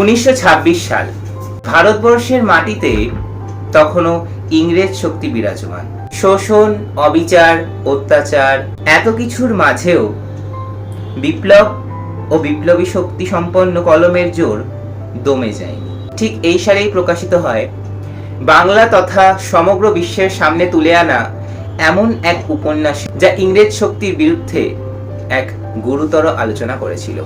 উনিশশো ছাব্বিশ সাল। ভারতবর্ষের মাটিতে তখনও ইংরেজ শক্তি বিরাজমান। শোষণ, অবিচার, অত্যাচার, এত কিছুর মাঝেও বিপ্লব ও বিপ্লবী শক্তি সম্পন্ন কলমের জোর দমে যায়নি। ঠিক এই সালেই প্রকাশিত হয়, বাংলা তথা সমগ্র বিশ্বের সামনে তুলে আনা এমন এক উপন্যাস যা ইংরেজ শক্তির বিরুদ্ধে এক গুরুতর আলোচনা করেছিল।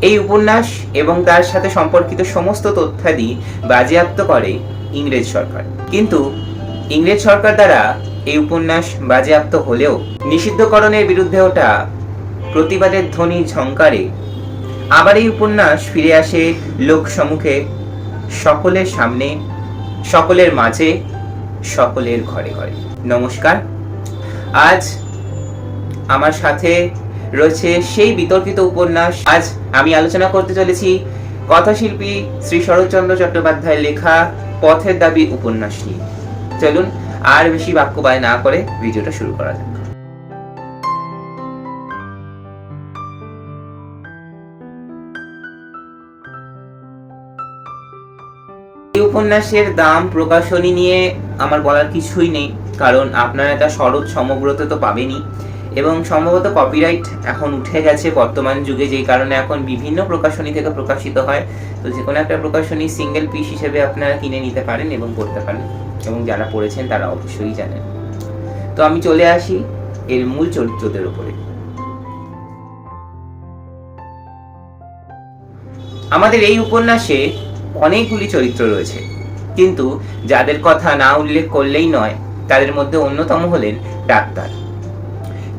এই উপন্যাস এবং তার সাথে সম্পর্কিত সমস্ত তথ্যাদি বাজেয়াপ্ত করে ইংরেজ সরকার। কিন্তু ইংরেজ সরকার দ্বারা এই উপন্যাস বাজেয়াপ্ত হলেও নিষিদ্ধকরণের বিরুদ্ধে ওটা প্রতিবাদের ধ্বনি ঝংকারে আবার এই উপন্যাস ফিরে আসে লোক সম্মুখে, সকলের সামনে, সকলের মাঝে, সকলের ঘরে ঘরে। নমস্কার। আজ আমার সাথে রয়েছে সেই বিতর্কিত উপন্যাস। আজ আমি আলোচনা করতে চলেছি কথাশিল্পী শ্রী শরৎচন্দ্র চট্টোপাধ্যায়ের লেখা পথের দাবি উপন্যাস নিয়ে। চলুন, আর বেশি বাক্য ব্যয় না করে ভিডিওটা শুরু করা যাক। এই উপন্যাসের দাম প্রকাশনী নিয়ে আমার বলার কিছুই নেই, কারণ আপনারা এটা শরৎ সমগ্রতে তো পাবেনই। এবং সম্ভবত কপিরাইট এখন উঠে গেছে বর্তমান যুগে, যেই কারণে এখন বিভিন্ন প্রকাশনী থেকে প্রকাশিত হয়। তো যে কোনো একটা প্রকাশনী সিঙ্গেল পিস হিসেবে আপনারা কিনে নিতে পারেন এবং পড়তে পারেন। এবং যারা পড়েছেন তারা অবশ্যই জানেন। তো আমি চলে আসি এর মূল চরিত্রদের উপরে। আমাদের এই উপন্যাসে অনেকগুলি চরিত্র রয়েছে। কিন্তু যাদের কথা না উল্লেখ করলেই নয়, তাদের মধ্যে অন্যতম হলেন ডাক্তার।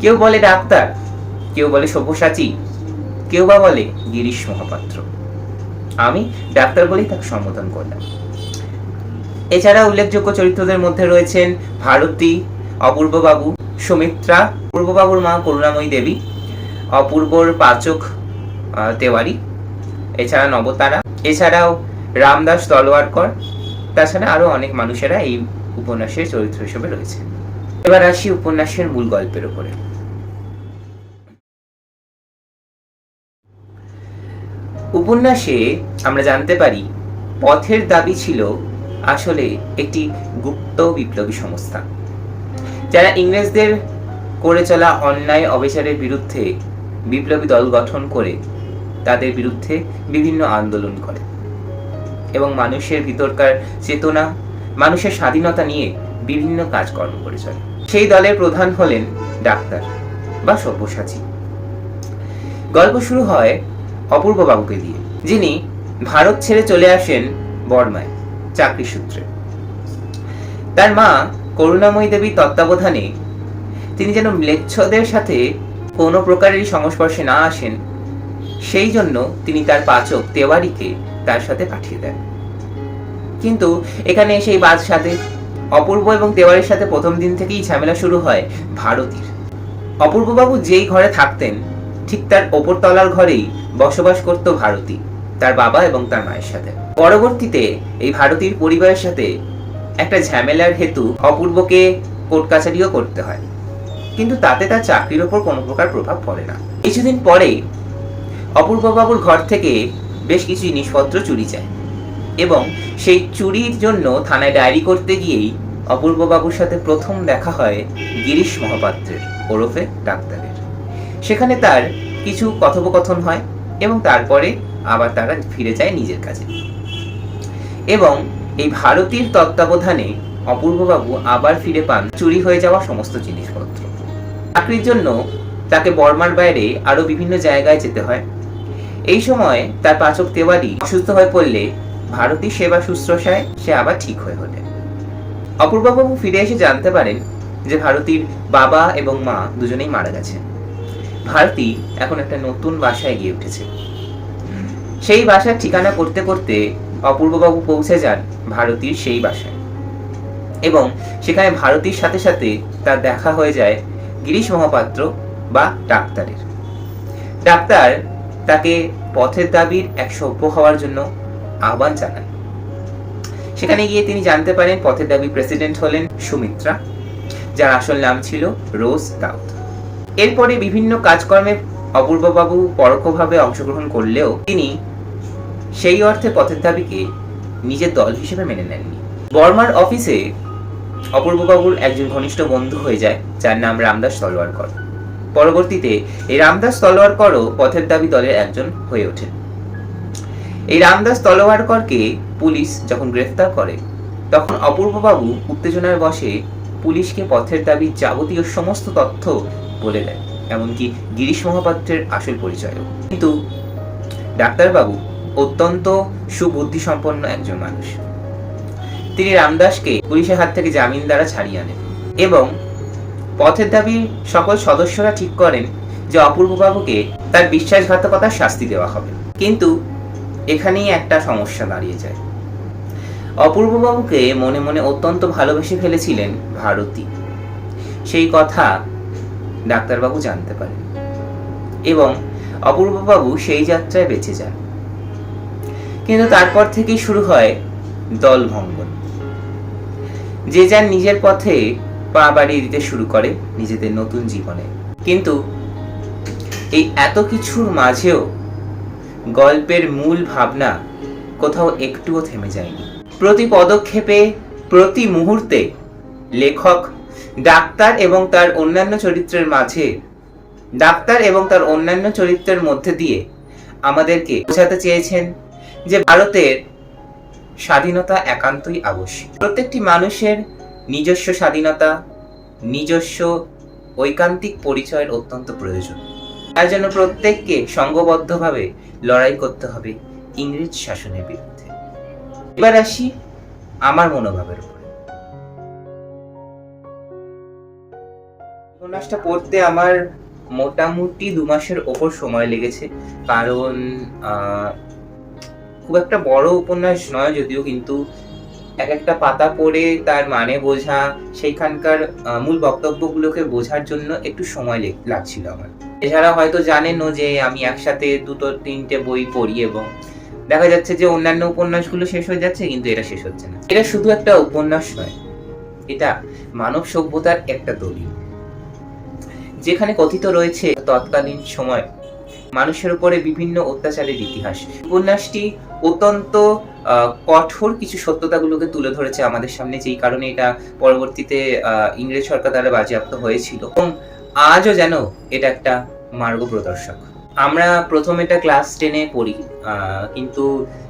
কেউ বলে ডাক্তার, কেউ বলে সব্যসাচী, কেউ বা বলে গিরিশ মহাপাত্র। আমি ডাক্তার বলেই তাকে সম্বোধন করলাম। এছাড়া উল্লেখযোগ্য চরিত্রদের মধ্যে রয়েছেন ভারতী, অপূর্ববাবু, সুমিত্রা পূর্ববাবুর মা করুণাময়ী দেবী, অপূর্বর পাচক তেওয়ারি, এছাড়া নবতারা, এছাড়াও রামদাস তলোয়ারকর, তাছাড়া আরও অনেক মানুষেরা এই উপন্যাসের চরিত্র হিসেবে রয়েছে এবার আসি উপন্যাসের মূল গল্পের উপরে। উপন্যাসে আমরা জানতে পারি, পথের দাবি ছিল আসলে একটি গুপ্ত বিপ্লবী সংস্থা। যারা ইংরেজদের করে চলা অন্যায় অবিচারের বিরুদ্ধে বিপ্লবী দল গঠন করে, তাদের বিরুদ্ধে বিভিন্ন আন্দোলন করে। এবং মানুষের ভিতরকার চেতনা, মানুষের স্বাধীনতা নিয়ে বিভিন্ন কাজকর্ম করে চলে। সেই দলের প্রধান হলেন ডাক্তার বা সব্যসাচী। গল্প শুরু হয় অপূর্ব বাবুকে দিয়ে, যিনি ভারত ছেড়ে চলে আসেন বর্মায়, চাকরি সূত্রে। তার মা করুণাময়ী দেবীর তত্ত্বাবধানে তিনি যেন ম্লেচ্ছদের সাথে কোনো প্রকারেরই সংস্পর্শে না আসেন, সেই জন্য তিনি তার পাচক তেওয়ারিকে তার সাথে পাঠিয়ে দেন। কিন্তু এখানে সেই বাদ সাথে অপূর্ব এবং তেওয়ারির সাথে প্রথম দিন থেকেই ঝামেলা শুরু হয় ভারতীর। অপূর্ববাবু যেই ঘরে থাকতেন, ঠিক তার ওপর তলার ঘরেই বসবাস করত ভারতী, তার বাবা এবং তার মায়ের সাথে। পরবর্তীতে এই ভারতীর পরিবারের সাথে একটা ঝামেলার হেতু অপূর্বকে কোর্ট কাছারিও করতে হয়। কিন্তু তাতে তার চাকরির ওপর কোনো প্রকার প্রভাব পড়ে না। কিছুদিন পরে অপূর্ববাবুর ঘর থেকে বেশ কিছু জিনিসপত্র চুরি যায়। এবং সেই চুরির জন্য থানায় ডায়েরি করতে গিয়েই অপূর্ববাবুর সাথে প্রথম দেখা হয় গিরিশ মহাপাত্রের ওরফে ডাক্তারের। সেখানে তার কিছু কথোপকথন হয় এবং তারপরে আবার তারা ফিরে যায় নিজের কাছে। এবং এই ভারতীর তত্ত্বাবধানে অপূর্ববাবু আবার ফিরে পান চুরি হয়ে যাওয়া সমস্ত জিনিসপত্র। চাকরির জন্য তাকে বর্মার বাইরে আরও বিভিন্ন জায়গায় যেতে হয়। এই সময় তার পাচক তেওয়ারি অসুস্থ হয়ে পড়লে ভারতীর সেবা শুশ্রূষায় সে আবার ঠিক হয়ে ওঠে। অপূর্ববাবু ফিরে এসে জানতে পারেন যে ভারতীর বাবা এবং মা দুজনেই মারা গেছে ভারতী এখন একটা নতুন বাসায় গিয়ে উঠেছে। সেই বাসার ঠিকানা করতে করতে অপূর্ববাবু পৌঁছে যান ভারতীর সেই বাসায়। এবং সেখানে ভারতীর সাথে সাথে তার দেখা হয়ে যায় গিরিশ মহাপাত্র বা ডাক্তারের। ডাক্তার তাকে পথের দাবির এক সভ্য হওয়ার জন্য আহ্বান জানান। সেখানে গিয়ে তিনি জানতে পারেন পথের দাবি প্রেসিডেন্ট হলেন সুমিত্রা, যার আসল নাম ছিল রোজ দাউদ। এরপরে বিভিন্ন কাজকর্মে অপূর্ববাবু পরোক্ষভাবে অংশগ্রহণ করলেও তিনি সেই অর্থে পথের দাবিকে নিজের দল হিসেবে মেনে নেননি। বর্মার অফিসে অপূর্ববাবুর একজন ঘনিষ্ঠ বন্ধু হয়ে যায়, যার নাম রামদাস তলোয়ারকর। পরবর্তীতে এই রামদাস তলোয়ারকরও পথের দাবি দলের একজন হয়ে ওঠেন। এই রামদাস তলোয়ারকরকে পুলিশ যখন গ্রেফতার করে, তখন অপূর্ববাবু উত্তেজনার বসে পুলিশকে পথের দাবির যাবতীয় সমস্ত তথ্য বলে দেয় এমনকি গিরিশ মহাপাত্রের আসল পরিচয়ও। কিন্তু ডাক্তারবাবু অত্যন্ত সুবুদ্ধিসম্পন্ন একজন মানুষ। তিনি রামদাসকে পুলিশের হাত থেকে জামিন দ্বারা ছাড়িয়ে আনেন এবং পথের দাবির সকল সদস্যরা ঠিক করেন যে অপূর্ববাবুকে তার বিশ্বাসঘাতকতার শাস্তি দেওয়া হবে। কিন্তু এখানেই একটা সমস্যা দাঁড়িয়ে যায়। অপূর্ববাবুকে মনে মনে অত্যন্ত ভালোবেসে ফেলেছিলেন ভারতী। সেই কথা ডাক্তারবাবু জানতে পারেন এবং অপূর্ববাবু সেই যাত্রায় বেঁচে যান। কিন্তু তারপর থেকেই শুরু হয় দলভঙ্গন যে যার নিজের পথে পা বাড়িয়ে দিতে শুরু করে নিজেদের নতুন জীবনে। কিন্তু এই এত কিছুর মাঝেও গল্পের মূল ভাবনা কোথাও একটুও থেমে যায়নি। প্রতি পদক্ষেপে, প্রতি মুহূর্তে লেখক, ডাক্তার এবং তার অন্যান্য চরিত্রের মাঝে, ডাক্তার এবং তার অন্যান্য চরিত্রের মধ্যে দিয়ে আমাদেরকে বোঝাতে চেয়েছেন যে ভারতের স্বাধীনতা একান্তই আবশ্যিক। প্রত্যেকটি মানুষের নিজস্ব স্বাধীনতা, নিজস্ব ঐকান্তিক পরিচয়ের অত্যন্ত প্রয়োজন। তার জন্য প্রত্যেককে সংঘবদ্ধভাবে লড়াই করতে হবে ইংরেজ শাসনের বিরুদ্ধে। এবার আসি আমার মনোভাবের উপরে। উপন্যাসটা পড়তে আমার মোটামুটি দু মাসের ওপর সময় লেগেছে, কারণ খুব একটা বড় উপন্যাস নয় যদিও, কিন্তু এক একটা পাতা পড়ে তার মানে বোঝা, সেইখানকার মূল বক্তব্যগুলোকে বোঝার জন্য একটু সময় লেগ- লাগছিল আমার। এছাড়া হয়তো জানেনও যে আমি একসাথে দুটো তিনটে বই পড়ি এবং দেখা যাচ্ছে যে অন্যান্য উপন্যাসগুলো শেষ হয়ে যাচ্ছে, কিন্তু এটা শেষ হচ্ছে না। এটা শুধু একটা উপন্যাস নয়, এটা মানব সভ্যতার একটা দলিল যেখানে কথিত রয়েছে তৎকালীন সময় মানুষের উপরে বিভিন্ন অত্যাচারের ইতিহাস। উপন্যাসটি অত্যন্ত কঠোর কিছু সত্যতাগুলোকে তুলে ধরেছে আমাদের সামনে, যেই কারণে এটা পরবর্তীতে ইংরেজ সরকার দ্বারা বাজেয়াপ্ত হয়েছিল। এবং আজও যেন এটা একটা মার্গ প্রদর্শক। আমরা প্রথম এটা ক্লাস টেনে পড়ি কিন্তু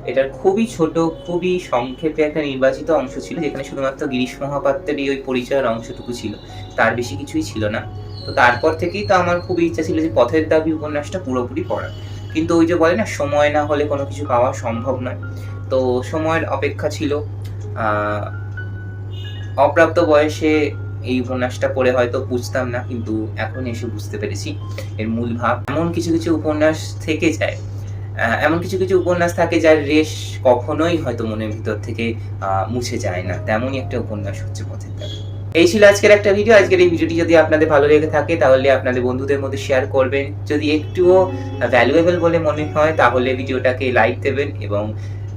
এটার খুবই ছোট, খুবই সংক্ষেপে একটা নির্বাচিত অংশ ছিল, যেখানে শুধুমাত্র গিরিশ মহাপাত্রেরই ওই পরিচয়ের অংশটুকু ছিল। তার বেশি কিছুই ছিল না। তো তারপর থেকেই তো আমার খুবই ইচ্ছা ছিল যে পথের দাবি উপন্যাসটা পুরোপুরি পড়ার। কিন্তু ওই যে বলে না, সময় না হলে কোনো কিছু পাওয়া সম্ভব নয়। তো সময়ের অপেক্ষা ছিল। অপ্রাপ্ত বয়সে এই উপন্যাসটা পড়ে হয়তো বুঝতাম না, কিন্তু এখন এসে বুঝতে পেরেছি এর মূল ভাব। এমন কিছু কিছু উপন্যাস থেকে যায় এমন কিছু কিছু উপন্যাস থাকে যার রেশ কখনোই হয়তো মনের ভিতর থেকে মুছে যায় না। তেমনই একটা উপন্যাস হচ্ছে পথের এই ছিল আজকের একটা ভিডিও আজকের এই ভিডিওটি যদি আপনাদের ভালো লেগে থাকে, তাহলে আপনাদের বন্ধুদের মধ্যে শেয়ার করবেন। যদি একটুও ভ্যালুয়েবল বলে মনে হয়, তাহলে ভিডিওটাকে লাইক দেবেন এবং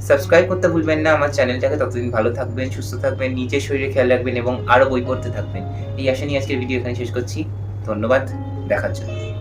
সাবস্ক্রাইব করতে ভুলবেন না, আমার চ্যানেলটাকে ততদিন ভালো থাকবেন, সুস্থ থাকবেন নিজের শরীরে খেয়াল রাখবেন এবং আরও বই পড়তে থাকবেন। এই আশা নিয়ে আজকের ভিডিও এখানে শেষ করছি। ধন্যবাদ, দেখার জন্য।